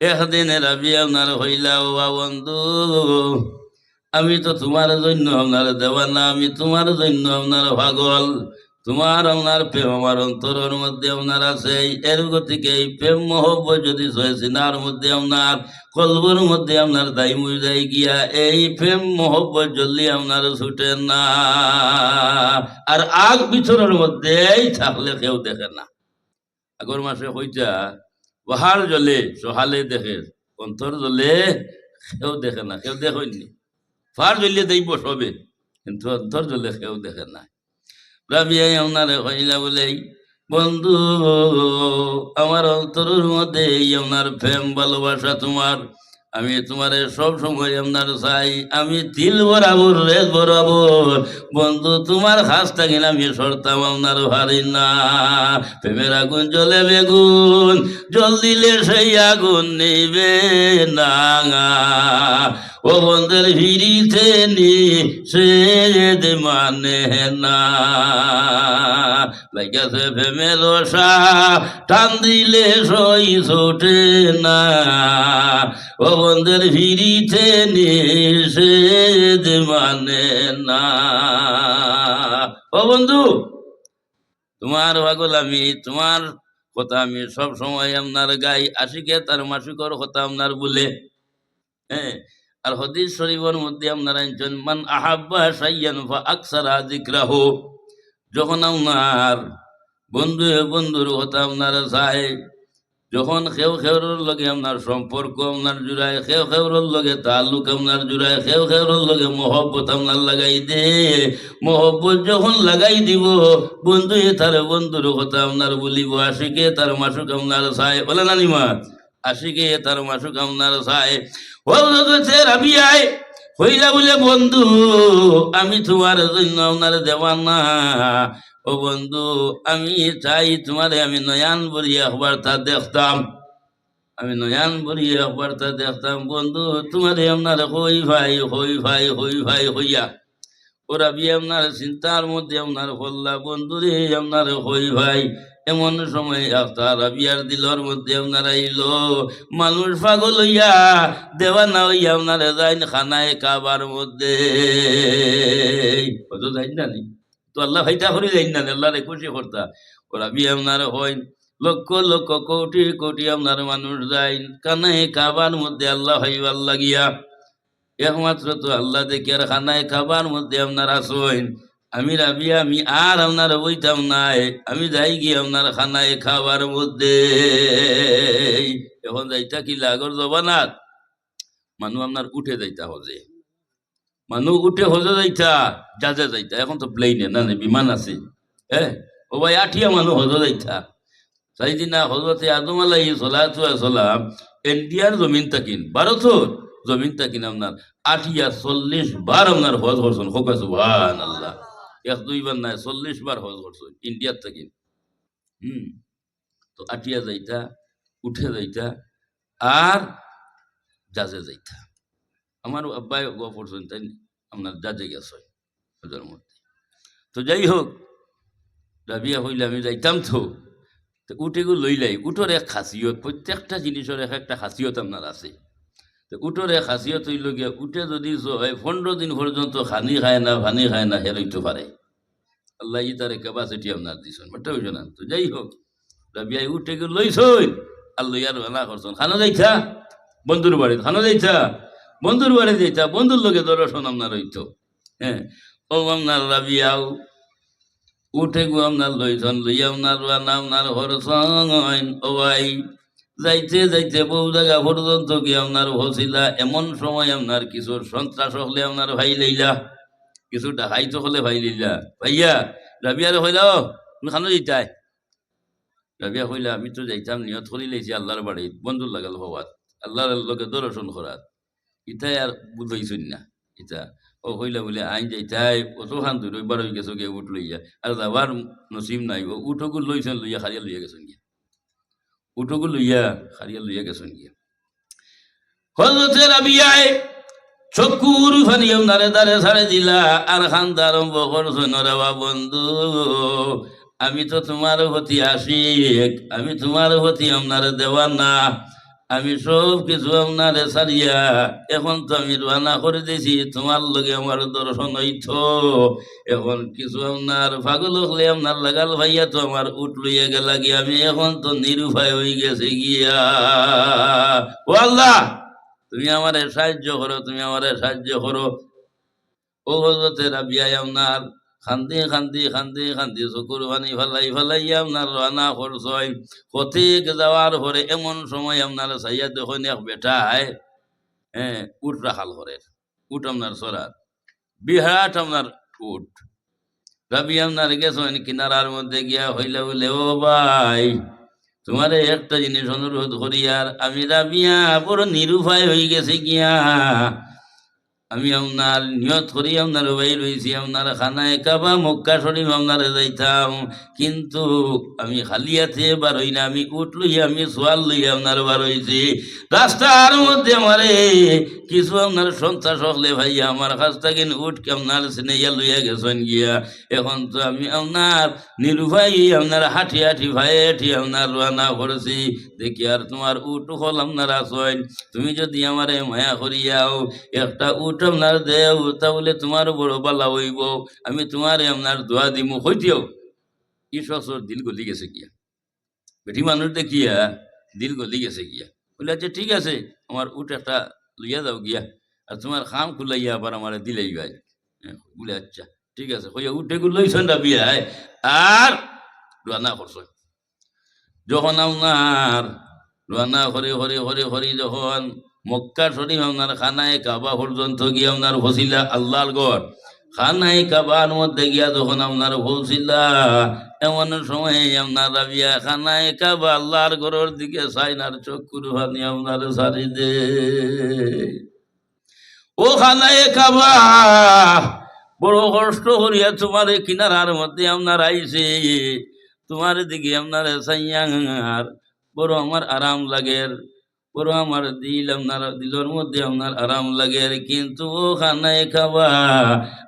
একদিন রাবি আপনার হইলা, ও বন্ধু, আমি তো তোমার জন্য আপনার দেওয়ানা, আমি তোমার জন্য আপনার পাগল। তোমার আপনার প্রেম আমার অন্তরের মধ্যে আপনার আছে এর গতিকে এই প্রেম মহব্বত যদি সয়েছিনার মধ্যে আপনার কলবর মধ্যে আপনার দায় মুজাই গিয়া, এই প্রেম মহব্বত জলদি আপনার ছুটে না, আর আগ পিছনের মধ্যেই থাকলে কেউ দেখে না। আগর মাসে হইতা পাহাড় জলে সহালে দেখে অন্তর জলে কেউ দেখে না কেউ দেখেননি ফার জ্বলিয়ে দেখব সবে কিন্তু অন্তর জলে কেউ দেখে না। রাবিয়াই আপনারে হইলা বলেই বন্ধু আমার অন্তরের মধ্যে আপনার প্রেম ভালোবাসা তোমার আমি তোমারে সব সময় আপনার চাই, আমি দিল বরাবর রেল বরাবর বন্ধু, তোমার খাস থাকিলে আমি সরতাম আপনার ভারি না। প্রেমের আগুন জ্বলে বেগুন, জল দিলে সেই আগুন নেবে না ও বন্ধের ভিড়িতে নি সে মানে না। লাগাছে প্রেমের রসা টান দিলে সই ছোটে না। ও বন্ধের ভিড়িতে নি সে যে মানে না। ও বন্ধু, তোমার পাগল আমি তোমার কথা আমি সব সময় আপনার গাই আশিকে তার মাসিকর কথা আপনার বলে। হ্যাঁ আর হদিস শরীফের মধ্যে আপনারা মান আহাব্বা সাইয়ান ফা আকসারা জিক্রাহ যখন আপনার বন্ধু বন্ধুর কথা আপনারা চায় যখন খেউ খেউর লগে আপনার সম্পর্ক আপনার জুড়ায় খেউ খেউর লগে তালুক আপনার জুড়ায় খেউ খেউর লগে মহব্বত আপনার লাগাই দে। মহব্বত যখন লাগাই দিব, বন্ধু তার বন্ধুর কথা আপনার বলিব, আশিকে তার মাসুক আপনার চায় বলে নানিমা, আশিকে তার মাসুক আপনার চায় ও রাবিয়ায় হইলা বলে, বন্ধু, আমি তোমার জন্য আপনার দেওয়ানা। ও বন্ধু, আমি চাই তোমারে আমি নয়ান বরিয়া হবার তা দেখতাম। আমি নয়ান বরিয়া হবার তা দেখতাম। বন্ধু, তোমারে আপনার হই ভাই হই ভাই হই ভাই হইয়া। ওরা বিয়ে আপনার চিন্তার মধ্যে আপনার হল্লা। বন্ধু রে, আপনার হই ভাই এমন সময় আপনার বিয়ার দিলর মধ্যে আপনার আইল, মানুষ পাগল হইয়া, দেওয়ানা হইয়া আপনার যাইন খানায় কাবার মধ্যে। কত যাই না নি? তো আল্লাহ ভাইটা করে যাই না আল্লাহ রে খুশি করতা। ওরা বিয়ে আপনার হয় লক্ষ লক্ষ, কোটি কোটি আপনার মানুষ যায় কানায় কাবার মধ্যে। আল্লাহ হইবার লাগিয়া, একমাত্র তো আল্লাহ দেখে আর খানায় খাবার মধ্যে আপনার আসেন আমি রাবি আমি আর আপনার বইতাম নাই। আমি যাই গিয়ে আপনার খানায় খাবার মধ্যে। এখন যাইতা কি লাগর জবানাত? মানুষ আপনার উঠে যাইতা হজে। মানুষ উঠে হজে যাইতা যাজে যাইতা। এখন তো প্লেনে না বিমান আছে। হ্যাঁ ও ভাই, আঠিয়া মানুষ হজে যাইতা। সাইদিনা হজরতে আদম আলাই সালাতু সালাম ইন্ডিয়ার জমিন তাকিন, ভারতর জমিন তাকিন আপনার। আঠিয়া চল্লিশ বার আপনার হজ করছেন। হোক সুবহান আল্লাহ এক দুইবার নাই চল্লিশ বার হজ করছেন ইন্ডিয়ার তাকিন হুম, তো আঠিয়া যাইতা, উঠে যাইতা, আর জাজে যাইতা। আমার আব্বাই গ পড়ছেন, তাই আপনার জাজে গেছে হজের মধ্যে। তো যাই হোক, রাবিয়া হইলে আমি যাইতাম তো। তো উটেগু লইলাই উটোর এক খাসিয়ত প্রত্যেকটা জিনিসের এক একটা খাসিয়ত আপনার আছে। তো উটোর খাসিয়ত হইল গিয়া উঠে যদি পনেরো দিন পর্যন্ত খানি খায় না ভানি খায় না হেরইতে পারে আল্লাহ ই তারে ক্যাপাসিটি আপনার দিছেন বাটা হইছ না তো যাই হোক রাবিয়াই উঠে গিয়ে লইছই আর লইয়ার ভালা করছেন খানো যাইতা বন্ধুর বাড়ি খানো যাইতা বন্ধুর বাড়ি যাইতা বন্ধুর লোকে দর্শন আপনার হইতো হ্যাঁ ও আপনার রাবিয়াও উঠে গু আপনার লইছন লইয়া আপনার রানা আপনার হরসন ও ভাই যাইতে যাইতে বহু জায়গা পর্যন্ত কি আপনার হসিলা এমন সময় আপনার কিছু সন্ত্রাস হলে আপনার ভাই লইলা কিছু ডাকাইতো হলে ভাই লইলা। ভাইয়া রাবিয়ার হইলা "ও, তুমি খানো যাইতাই রাবিয়া হইলা আমি তো যাইতাম নিয়ত করি লাইছি আল্লাহর বাড়ি বন্ধুর লাগাল হওয়াত আল্লাহর লোকে দর্শন করাত। ইতাই আর বুঝাইছুন না ইতা। ও হইলা বলে আইন যাইতাই অত খান তুই রবিবার হয়ে গেছো গিয়ে উঠ লইয়া। আর যাবার নসিব নাই ও উঠকু লইছেন লইয়া খারিয়া লইয়া গেছেন গিয়া। উঠকু লইয়া হারিয়া লইয়া গেছেন গিয়া। হজরতে রাবিয়ায় চকুর ফানিয়াম দারে দারে সারে দিলা, আর খান দারম্ভ করছেন রে বা বন্ধু। আমি তো তোমার হতি আসি আমি তোমার হতি আপনার দেওয়ানা। আমি সব কিছু আপনারে সারিয়া এখন তো আমি রানা করে দিয়েছি, তোমার লগে আমার দর্শন হইত। এখন কিছু আপনার পাগল হলে আপনার লাগাল ভাইয়া তো আমার উঠ লইয়া গেলা আমি এখন তো নিরুপায় হয়ে গেছে গিয়া। ও আল্লাহ, তুমি আমারে সাহায্য করো, তুমি আমারে সাহায্য করো। ও হজরতে রাবিয়াই আপনার খান্দি খান্দি খান্দি খান্দি চকুর পানি ফেলাই ফেলাই, আপনার রানা করছয় কতিক যাওয়ার পরে এমন সময় আপনার সাইয়া দেখুন, এক বেটায় হ্যাঁ উট রাখাল করে। উট আপনার সরার বিহাট আপনার উট। রাবি আপনার গেছেন কিনারার মধ্যে গিয়া হইলে বলে, ও ভাই, তোমার একটা জিনিস অনুরোধ করি আর আমি রাবিয়া বড় নিরুপায় হয়ে গেছে গিয়া। আমি আপনার নিয়ত করি, আপনার ভাই রয়েছি, আপনার খানায় কাবা, মক্কা শরীফ আপনার যাইতাম। কিন্তু আমি খালিয়াতে বার হই না, আমি উঠ লইয়া, আমি সোয়াল লইয়া আপনার বার হইছি রাস্তার মধ্যে আমারে কিছু আপনার সন্ত্রাস হলে ভাই আমার কাছ থেকে উঠকে আপনার সিনেইয়া লইয়া গেছেন গিয়া। এখন তো আমি আপনার নিরুভাই আপনার হাঁটি হাঁটি, ভাই হাঁটি আপনার রান্না করেছি। দেখি আর তোমার উঠ হল আপনার আসেন তুমি যদি আমারে মায়া করিয়াও, একটা উঠ আপনার দেও তাহলে তোমার বড় বালা হইব, আমি তোমারে আপনার দোয়া দিমু হইতেও ঈশ্বর দিল গলি গেছে গিয়া। বেটি মানুষ দেখিয়া দিল গলি গেছে গিয়া। বলে আচ্ছা ঠিক আছে, আমার উঠ একটা লইয়া যাও গিয়া, আর তোমার খাম খুলাইয়া আবার আমার দিলেই ভাই। বলে আচ্ছা ঠিক আছে, হইয়া উঠে লইছেন না বিয়ায়, আর রান্না করছ। যখন আপনার রান্না হরে হরে হরে হরে, যখন মক্কা শরীফ আপনার খানায় কাবা পর্যন্ত গিয়ে আপনার ফসিলা আল্লাহর গড় খানায় কাবার মধ্যে গিয়া যখন আপনার পৌঁছিলা এমন সময় আপনার রাবিয়া খানায় কাবা আল্লাহর ঘরের দিকে সাইনার চক্ষুর ভানি আপনার সারি দে। ও খানায় কাবা, বড় কষ্ট করিয়া তোমার কিনারার মধ্যে আপনার আইছে তোমার দিকে আপনার সাইয়ার বড় আমার আরাম লাগে বড় আমার দিল আপনার, দিলের মধ্যে আপনার আরাম লাগে কিন্তু ও খানায় খাবা।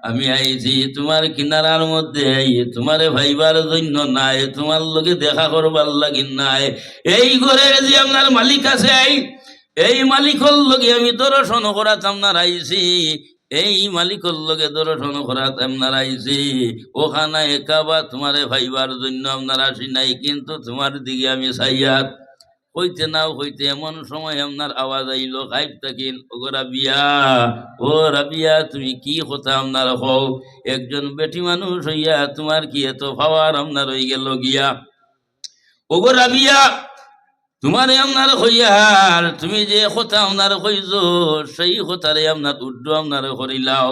আমি আইছি তোমার কিনারার মধ্যে তোমারে ভাইবার জন্য নাই, তোমার লগে দেখা করবার লাগি নাই। এই ঘরের যে আপনার মালিক আছে, এই মালিকর লগে আমি দর্শন করাত আপনার আইছি। এই মালিকর লগে দর্শন করাত আপনার আইছি। ওখানে একাবা তোমারে ভাইবার জন্য আপনার আসি নাই, কিন্তু তোমার দিকে আমি সাইয়াত হইতে না হইতে এমন সময় আপনার আওয়াজ আইল খাইব থাকিন ও রাবিয়া ও রাবিয়া, তুমি কি কথা আপনার হও একজন বেটি মানুষ হইয়া তোমার কি এত পাওয়ার আপনার হয়ে গেল গিয়া? ও গো রাবিয়া, তোমারে আপনার হইয়ার তুমি যে কথা আপনার কইছ, সেই কথারে আপনার উড্ড আপনার করিলাও।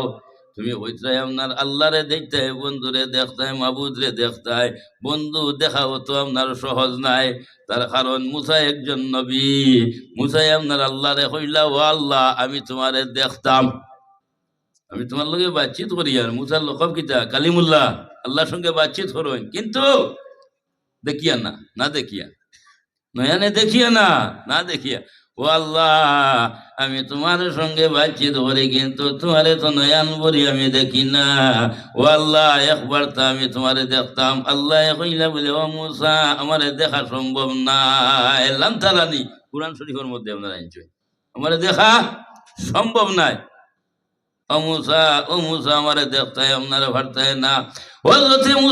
তুমি হইতে আপনার আল্লাহরে দেখতে, বন্ধুরে দেখতায় মাবুদরে দেখতায় বন্ধু দেখাও তো আপনার সহজ নাই। তার কারণ মুসা একজন নবী। মুসাই আপনার আল্লাহরে হইলা ও আল্লাহ, আমি তোমারে দেখতাম। আমি তোমার লগে বাতচিত করি আর মুসার লকব কিতা? কালিমুল্লাহ, আল্লাহর সঙ্গে বাতচিত করুন। কিন্তু দেখিয়া না না দেখিয়া। নয়ানে দেখিয়া না না দেখিয়া। ও আল্লাহ, আমি তোমার সঙ্গে বাতচিত করি, কিন্তু তোমারে তো নয়ান বলি আমি দেখি না। ও আল্লাহ, একবার তো আমি তোমারে দেখতাম। আল্লাহ কইলা বলে, ও মুসা, আমারে দেখা সম্ভব না। এলাম তারানি কোরআন শরীফের মধ্যে আপনারা আনছে আমারে দেখা সম্ভব নাই। ও মুসা ও মুসা, আমারে দেখতায় আপনারা ভারতায় না। বারবার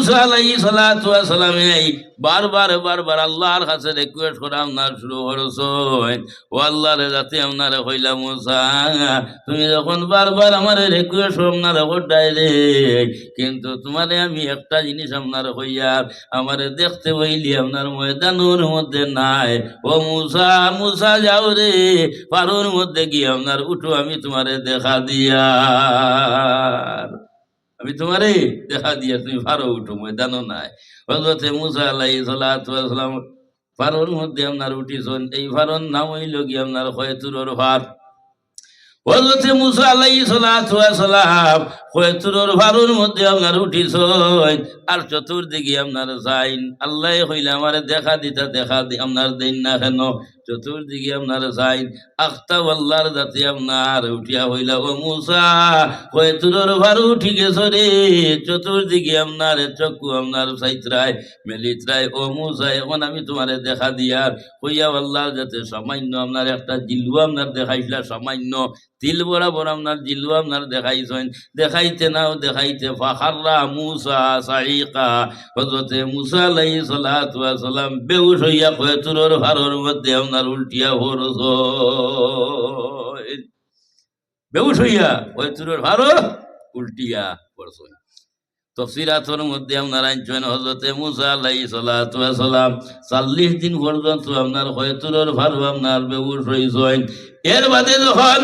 যাতে আপনার হইলা তুমি যখন আমার আপনার রে কিন্তু তোমারে আমি একটা জিনিস আপনার হইয়ার আমারে দেখতে হইলি আপনার ময়দানের মধ্যে নাই। ও মুসা মুসা যাও রে, পারোর মধ্যে গিয়ে আপনার উঠো, আমি তোমারে দেখা দিয়া আমি তোমারে দেখা দিয়া তুমি ফারো উঠো, ময়দানও নাই। হজরতে মুসা ওয়া সালাম ফারোর মধ্যে আপনার উঠিছেন, এই ফারোর নাম হইল কি আপনার হয়তুরর ফার হজরতে মুসা ওয়া সালাম মধ্যে আপনার আর চতুর্দিকে আপনার যাইন। আল্লাহ হইলে আমার দেখা দিতা, দেখা দি আপনার দিন না কেন? চতুর্দিকে আপনার যাই, আখতা আল্লাহর দাতে আপনার উঠিয়া হইলা ও মুসা। হয়ে তুলোর ভার উঠি গেছ রে। চতুর্দিকে আপনার চক্ষু আপনার সাইত্রায় মেলিত্রায়, ও মুসা, এখন আমি তোমারে দেখা দিয়ার হইয়া আল্লাহর যাতে সামান্য আপনার একটা জিল্লু আপনার দেখাইছিলা, সামান্য তিল বরাবর আপনার জিল্লু আপনার দেখাইছেন। দেখাইতে নাও, দেখাইতে ফাখাররা মুসা সাইকা। হজরতে মুসা আলাই সালাম বেউস হইয়া কয়ে তুলোর ভারর মধ্যে আপনার উল্টিয়া হরস বেউস হইয়া কয়ে তুলোর ভারো উল্টিয়া পড়ছ তফসিরাতর মধ্যে আপনার আনছেন হজরতে মুসা আলাই সালাম দিন পর্যন্ত আপনার আপনার বেউস এর বাদে যখন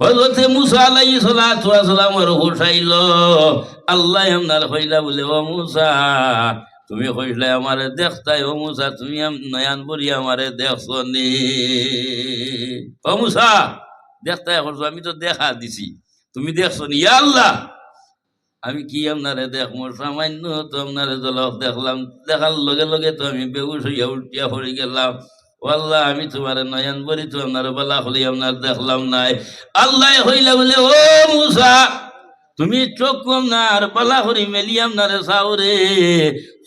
হজরতে মুসা আলাই সালামের হুসাইল আল্লাহ আপনার হইলা বলে, ও মুসা তুমি হইলে আমারে দেখতাই, ও মুসা, তুমি নয়ান বলি আমারে দেখছ নি ও মুসা, দেখতাই করছ আমি তো দেখা দিছি। তুমি দেখছ নি আল্লাহ। আমি কি আপনারে দেখব? সামান্য তো আপনারে জলক দেখলাম। দেখার লগে লগে তো আমি বেউস হইয়া উল্টিয়া পড়ে গেলাম। আল্লাহ, আমি তোমার নয়ন বলি তো আপনার বলা হলি আপনার দেখলাম নাই। আল্লাহ হইলা বলে, ও মুসা, তুমি চোখ আপনার বলা হরি মেলি আপনার সাউরে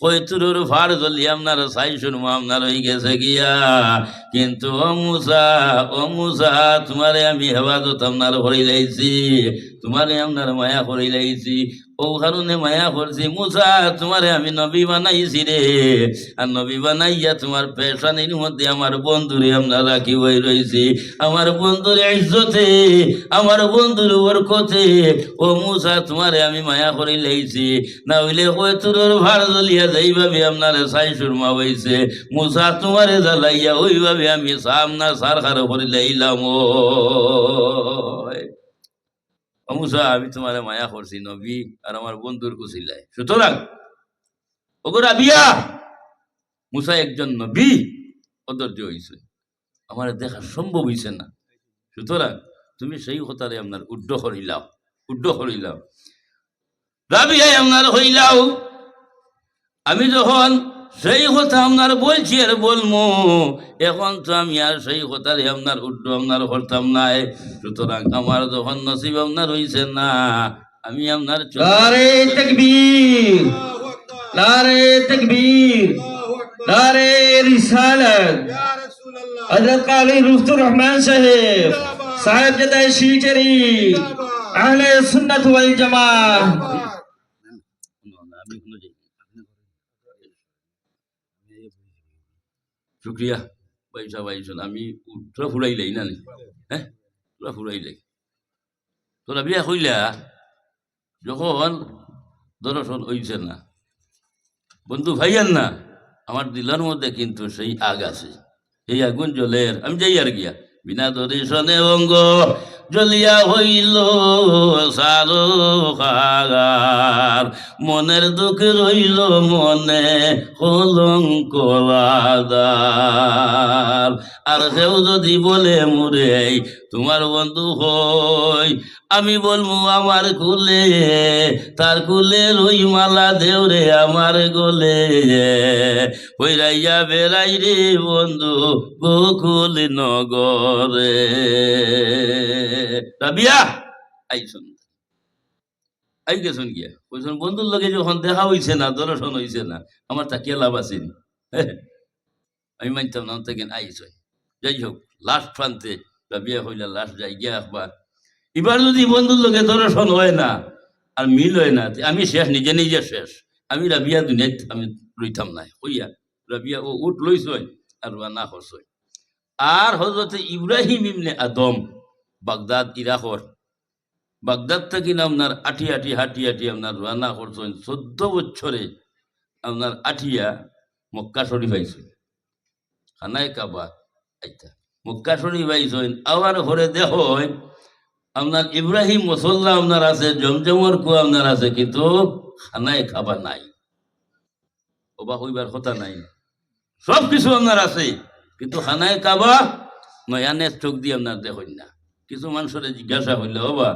কৈতুরুর ফার জলি আপনার সাই শুনব, আপনার হয়ে গেছে গিয়া। কিন্তু ও মুসা তোমারে আমি হেফাজত আপনার হরি লাইছি তোমারে আপনার মায়া হরি লাইছি ও কারণে মায়া আমি নবী বানাইছি রে। আর নবী বানাইয়া তোমার পেশানির মধ্যে আমার বন্ধুরে আমরা রাখি হয়ে রয়েছি আমার বন্ধুর ইজ্জতে, আমার বন্ধুর বরকতে, ও মুসা, তোমারে আমি মায়া করে লাইছি। না হইলে কই তোর ভাড় জ্বলিয়া যাইভাবে আপনার সাই সুরমা হইছে। মুসা, তোমারে জ্বালাইয়া ওইভাবে আমি সামনা সার খার করে লাইলাম ও ও মুসা আমি তোমারে মায়া করছি, নবী, আর আমার বন্ধুর কুশিলাই সুতরাং ওগোরা বিয়া মুসা একজন নবী, অধৈর্য হইছে। আমার দেখা সম্ভব হইছে না। সুতরাং, তুমি সেই কথারে আপনার উড্ড হরিলাও উড্ড হরিলাও রাবিয়াই আপনার হইলাও, আমি যখন সেই কথা আপনার বলছি আর বলমু। এখন তো আমি আর সেই কথারে আপনার উড্ড আপনার হরতাম নাই সুতরাং আমার যখন নসিব আপনার হইছে না আমি আপনার নারে তকবীর নারে তকবীর নারে রিসালত। হযরত কালী রুফতুর রহমান সাহেব সাহেব জাদাই শিলচরি আহলে সুন্নাত ওয়াল জামাত। আমি কোনো শুক্রিয়া, পয়সা পাইছেন আমি তোরা ফুরাইলাই না নি? হ্যাঁ তোরা ফুরাইলাই তোরা বিয়া হইলা যখন দর্শন হইছে না, বন্ধু ভাইয়ান না আমার দিলার মধ্যে কিন্তু সেই আগ আছে। এই আগুন জলের আমি যাই আর গিয়া। বিনা দর্শনে অঙ্গ জ্বলিয়া হইল সারো খাগার মনের দুঃখ রইল মনে কলঙ্ক আদার আর কেউ যদি বলে, মুরে, তোমার বন্ধু হই, আমি বলব আমার কুলে, তার কুলে রই মালা দেওরে আমার গোলে। হইরাইয়া বেড়াই রে বন্ধু গোকুল নগরে। আইসন গিয়া? কইছুন বন্ধুর লগে যখন দেখা হইছে না, দর্শন হইছে না, আমার তা কে লাভ আছে আমি মানতাম না থেকে আইস যাই হোক লাস্ট প্রান্তে রাবিয়া হইলা লাস্ট যাই গিয়া একবার এবার যদি বন্ধুর লগে দর্শন হয় না, আর মিল হয় না আমি শেষ, নিজে নিজে শেষ। আমি রাবিয়া দুনিয়াত আমি লইতাম নাই হইয়া, রাবিয়া ও উঠ লইছই, আর রানা হসই। আর হজরতে ইব্রাহিম ইবনে আদম বাগদাদ ইরাকর বাগদাদ থেকে আপনার আটি আটি হাঁটি হাঁটি আপনার রান্না করছেন চোদ্দ বছরে আপনার আঠিয়া মক্কা শরীফ আইছেন খানায় কাবা, আইতা। মক্কা শরীফ আইছেন আবার ঘরে দেহ আপনার ইব্রাহিম মুসল্লা আপনার আছে জমজমর কু আপনার আছে, কিন্তু খানায় খাবার নাই। অবা হইবার কথা নাই। সব কিছু আপনার আছে, কিন্তু খানায় কাবা নয়ানের চোখ দিয়ে আপনার দেখুন না। কিছু মানুষের জিজ্ঞাসা হইলে, বাবা,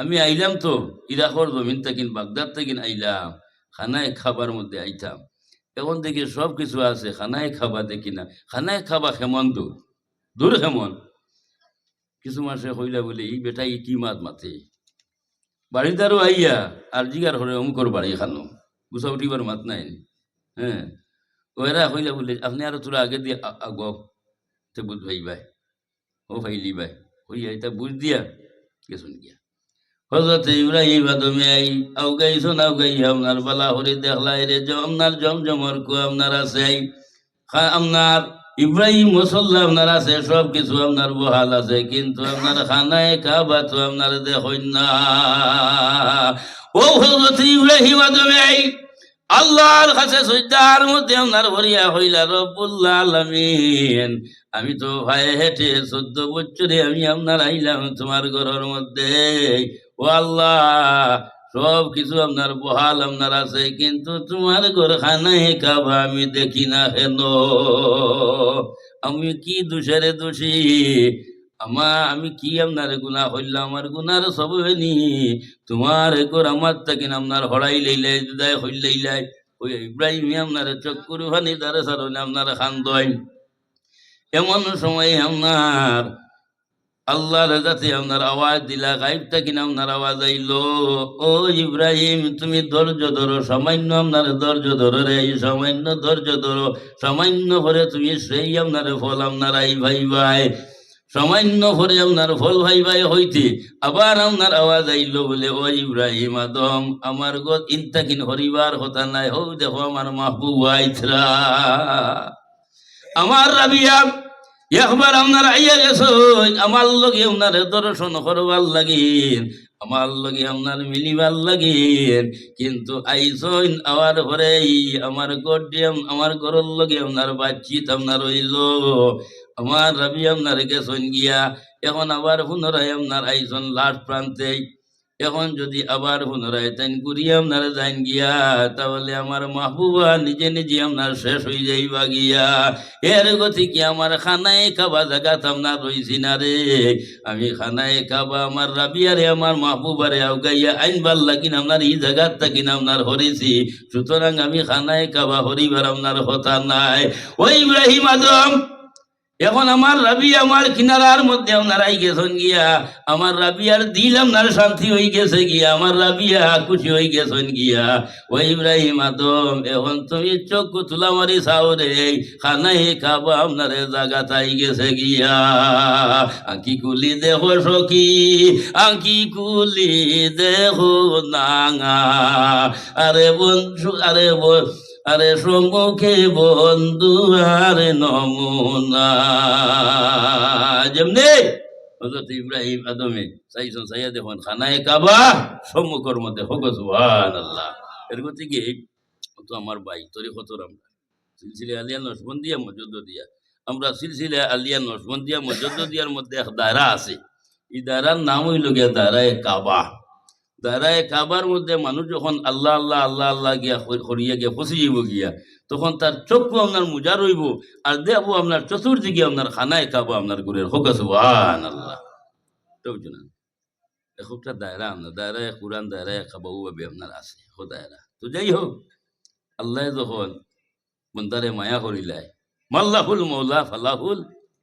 আমি আইলাম তো, ইরাকর জমিন থাকিন, বাগদাদ থেকে আইলাম, খানায় খাবার মধ্যে আইতাম। এখন দেখি সব কিছু আছে, খানায় খাবা দেখি না। খানায় খাবা হেমন্ত দূর কেমন কিছু মাসে হইলা বলে, এই বেটা ই কি মাত? মাতে আরও আইয়া আর জিগার হরে অমুকর বাড়ি খানো গুছা উঠিবার মাত নাই। হ্যাঁ ওরা হইলা বলে, আপনি আরও তোরা আগে দিয়ে আগ তে বুঝ ভাই ভাই ও ভাইলি ভাই হইয়া এটা বুঝ দিয়া গেছুন গিয়া। হজরত ইব্রাহিম আদমে আই আউ গাইছন আউ গাই আপনার বালা হরে দেখলাই রে আপনার জমজমর কু আপনার আছে আই আপনার ইব্রাহিম মুসল্লা আপনার আছে, সব কিছু আপনার বহাল আছে, কিন্তু আপনার খানায় কাবা তো আপনার দেখুন না। ও হজরত ইব্রাহিম আদমে আই আল্লাহর কাছে সৈদার মধ্যে আপনার ভরিয়া হইলা রব্বুল্লাহ আলামিন। আমি তো ভাই হেঁটে চোদ্দ বছরে আমি আপনার আইলাম তোমার ঘরের মধ্যে। ও আল্লাহ, সব কিছু আপনার বহাল আপনার আছে, কিন্তু তোমার ঘর খানায় কাবা আমি দেখি না হেন আমি কি দোষের দোষী? আমার আমি কি আপনার গুণা হইলাম আমার গুনার সব হয়নি। তোমার একর আমার তাকে আপনার হড়াই লইলাই হইল লইলাই। ওই ইব্রাহিম আপনার চক্কুর ভানি তার সারণে আপনার খান এমন সময় আপনার আল্লাহর যাতে আপনার আওয়াজ দিলা, গাইব থাকি আপনার আওয়াজ আইলো। ও ইব্রাহিম, তুমি ধৈর্য ধরো, সামান্য আপনার ধৈর্য ধরো রে, সামান্য ধৈর্য ধরো, সামান্য ভরে তুমি সেই আপনার ফল আপনার আই ভাই ভাই। সামান্য ভরে আপনার ফল ভাই ভাই হইতে আবার আপনার আওয়াজ আইলো বলে, ও ইব্রাহিম আদম, আমার গত ইন্তাকিন হরিবার হতা নাই। হো দেখো আমার মাহবুব আইথরা আমার রাবিয়া একবার আপনার আইয়া গেছো। আমার লগে আপনার দর্শন করবার লাগিন আমার লগে আপনার মিলিবার লাগিন কিন্তু আইসন আওয়ার পরে আমার গডিয়াম আমার ঘরের লগে আপনার বাতচিত আপনার হইল। আমার রাবি আপনার গেছন গিয়া, এখন আবার পুনরায় আপনার আইসন লাস্ট প্রান্তে। এখন যদি আবার পুনরায় তাইন ঘুরিয়ে আপনার যাইন গিয়া, তাহলে আমার মাহবুবা নিজে নিজে আপনার শেষ হয়ে যাইবা গিয়া। এর গতি কি আমার খানায় খাবা জায়গা আপনার রইছি না রে? আমি খানায় খাবা আমার রাবিয়ারে আমার মাহবুবারে আউগাইয়া আইনবার লাগিন আপনার এই জায়গার থাকিন আপনার হরেছি। সুতরাং আমি খানায় খাবা হরিবার আপনার হতা নাই। ওই ইব্রাহিম আদম! এখন আমার রাবি আমার কিনারার মধ্যে আপনারাই গেছেন গিয়া, আমার রাবিয়ার দিল আপনার শান্তি হয়ে গেছে গিয়া, আমার রাবিয়া খুশি হয়ে গেছেন গিয়া। ও ইব্রাহিম আদম, এখন তুমি চোখ তুলা মারি চাও রে, খানাই খাবা আপনারে জাগা তাই গেছে গিয়া। আঁকি কুলি দেখো সখি, আঁকি কুলি দেখো নাঙা। আরে বন্ধু, আরে ব- আরে সম্মুখে বন্ধু আরে নমুনা। যেমনি হজরত ইব্রাহিম আদমে চাইছেন চাইয়া দেখুন, খানায় কাবা সম্মুখের মধ্যে হোক সুহান আল্লাহ এর গতিকে তো আমার ভাই তরি কত আমরা সিলসিলে আলিয়া নসবন্দিয়া মজুদ দিয়া। আমরা সিলসিলে আলিয়া নসবন্দিয়া মজুদ দিয়ার মধ্যে এক দায়রা আছে। এই দায়রার নাম হইল গিয়া দায়রায় কাবা। দায়রায় কাবার মধ্যে মানুষ যখন আল্লাহ আল্লাহ আল্লাহ আল্লাহ গিয়া হরিয়া গিয়া ফসি যাইব গিয়া, তখন তার চক্ষু আপনার মোজা রইব, আর দেখব আপনার চতুর্দিকে আপনার খানায় কাবা আপনার গুরের হোক সুবহান আল্লাহ তো বুঝছ না একটা দায়রা আপনার দায়রায় কোরআন দায়রায় খাবাও ভাবে আপনার আছে হো দায়রা। তো যাই হোক, আল্লাহ যখন বন্দারে মায়া করিলাই মাল্লাহুল মৌলা ফালাহুল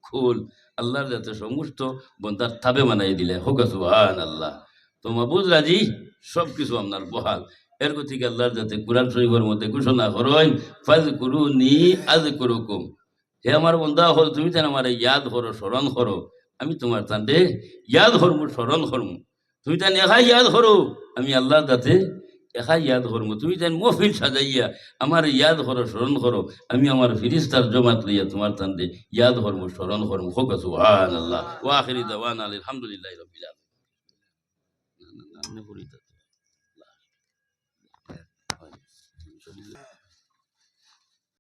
খুল, আল্লাহর যাতে সমস্ত বন্দার থাবে মানাই দিলে, হোক সুবহান আল্লাহ তো মাবুদ রাজি সব কিছু আপনার বহাল। এর গতিকে আল্লাহর যাতে কোরআন শরীফের মধ্যে ঘোষণা করেন ফাজ করু নি আজ করুকুম হে আমার বন্ধা, হল তুমি তেন আমার ইয়াদ করো, স্মরণ করো। আমি তোমার তান্ডে ইয়াদ হরমু স্মরণ হরমু তুমি তেন একা ইয়াদ করো। আমি আল্লাহ যাতে একা ইয়াদ হরমু তুমি তেন মফিল সাজাইয়া আমার ইয়াদ করো, স্মরণ করো। আমি আমার ফিরিস্তার জমাত লইয়া তোমার তান্ডে ইয়াদ হরমু স্মরণ হরমু হোক সুবহান আল্লাহ ওয়াখিরি দাওয়ান আলহামদুলিল্লাহ রবিল আলামিন না, না,